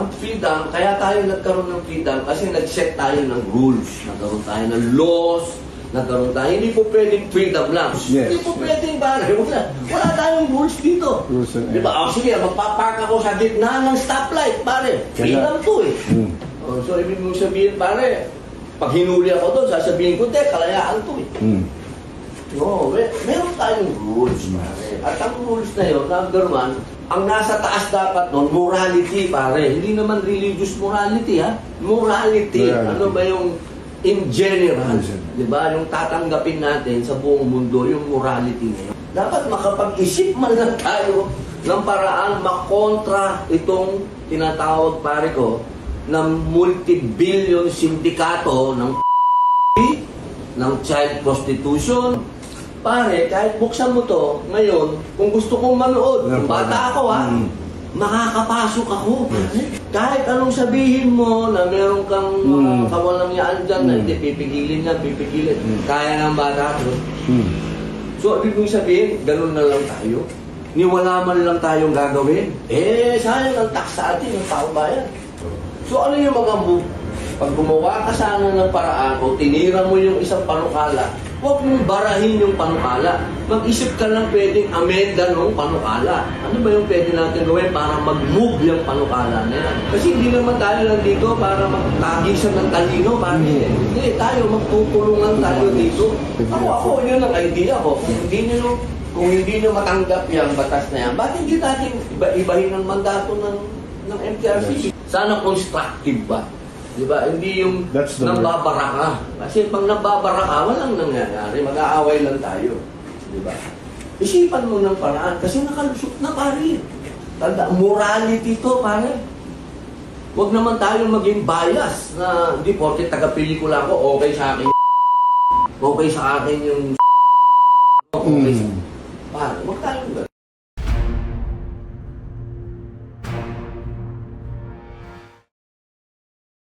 ang freedom, kaya tayo nagkaroon ng freedom kasi nag-set tayo ng rules. Nagkaroon tayo ng laws, nagkaroon tayo. Hindi po pwedeng freedom lang. Yes, Hindi po yes. pwedeng pare. Wala, wala tayong rules dito. Rules and- Di ba? Oh, sige, magpapark ako sa gitna ng stoplight, pare. Freedom to eh. Hmm. Oh, so, ibig mong sabihin, pare, pag hinuli ako doon, sasabihin ko, te, kalayaan to eh. Hmm. No, may, meron tayong rules, pare. At ang rules na yun, number one, ang nasa taas dapat nun, morality, pare. Hindi naman religious morality, ha? Morality. Morality. Ano ba yung in general? In general. Di ba? Yung tatanggapin natin sa buong mundo, yung morality na yun. Dapat makapag-isip man lang tayo ng paraan makontra itong tinatawag, pare ko, ng multi-billion sindikato ng ng child prostitution. Pare, kahit buksan mo to, ngayon, kung gusto kong manood, kung bata ako ha, Mm. makakapasok ako. Kahit anong sabihin mo na meron kang Mm. mga kawalang yaan dyan na Mm. hindi pipigilin yan, pipigilin. Mm. Kaya ng bata ko. Hmm. So, ibig kong sabihin, ganun na lang tayo. Niwala man lang tayong gagawin. Eh, sayang ang tax sa atin, ang tao bayan. So, ano yung mga bu- Pag gumawa ka sana ng paraan o tinira mo yung isang panukala, huwag mong barahin yung panukala. Mag-isip ka lang pwedeng amenda ng panukala. Ano ba yung pwede natin gawin para mag-move yung panukala na yan? Kasi hindi naman tayo lang dito para magtagisan ng talino. Bakit? Hindi, tayo magtutulungan tayo dito. Ako, ako, yun ang idea ko. Hindi nyo, kung hindi nyo matanggap yung batas na yan, bakit hindi natin iba- ibahin ang mandato ng, ng MTRC? Sana constructive ba? Di ba? Hindi yung That's the word. nambabara ka. Kasi pag nambabara ka, walang nangyayari. Mag-aaway lang tayo. Di ba? Isipan mo ng paraan kasi nakalusot na pare. Tanda, morality to pare. Huwag naman tayo maging bias na hindi porke taga-pelikula ko, okay sa akin Okay sa akin yung okay sa...